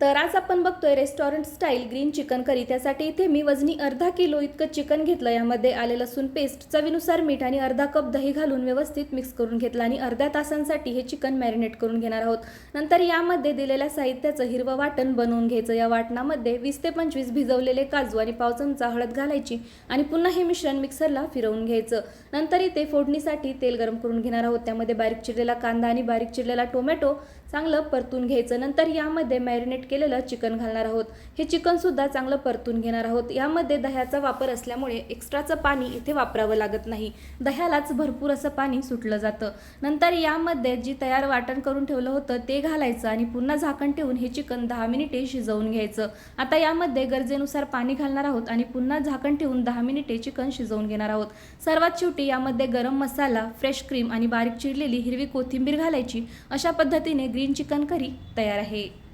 तर आज आपण बघतोय restaurant style green chicken curry. त्यासाठी इथे मी वजनी अर्धा किलो इतकं चिकन घेतलं. यामध्ये आले लसूण पेस्ट चवीनुसार मीठ आणि अर्धा कप दही घालून व्यवस्थित मिक्स करून घेतलं आणि अर्ध्या तासांसाठी हे चिकन मॅरिनेट करून घेणार आहोत. नंतर यामध्ये दिलेल्या साहित्याचं हिरवं वाटण बनवून घ्यायचं. या वाटणामध्ये वीस ते पंचवीस भिजवलेले काजू आणि पाव चमचा हळद घालायची आणि पुन्हा हे मिश्रण मिक्सरला फिरवून घ्यायचं. नंतर इथे फोडणीसाठी तेल गरम करून घेणार आहोत. त्यामध्ये बारीक चिरलेला कांदा आणि बारीक चिरलेला टोमॅटो चांगलं परतून घ्यायचं. नंतर यामध्ये मॅरिनेट केलेलं चिकन घालणार आहोत. हे चिकनसुद्धा चांगलं परतून घेणार आहोत. यामध्ये दह्याचा वापर असल्यामुळे एक्स्ट्राचं पाणी इथे वापरावं लागत नाही. दह्यालाच भरपूर असं पाणी सुटलं जातं. नंतर यामध्ये जी तयार वाटण करून ठेवलं होतं ते घालायचं आणि पुन्हा झाकण ठेवून हे चिकन दहा मिनिटे शिजवून घ्यायचं. आता यामध्ये गरजेनुसार पाणी घालणार आहोत आणि पुन्हा झाकण ठेवून दहा मिनिटे चिकन शिजवून घेणार आहोत. सर्वात शेवटी यामध्ये गरम मसाला फ्रेश क्रीम आणि बारीक चिरलेली हिरवी कोथिंबीर घालायची. अशा पद्धतीने ग्रीन चिकन करी तयार आहे.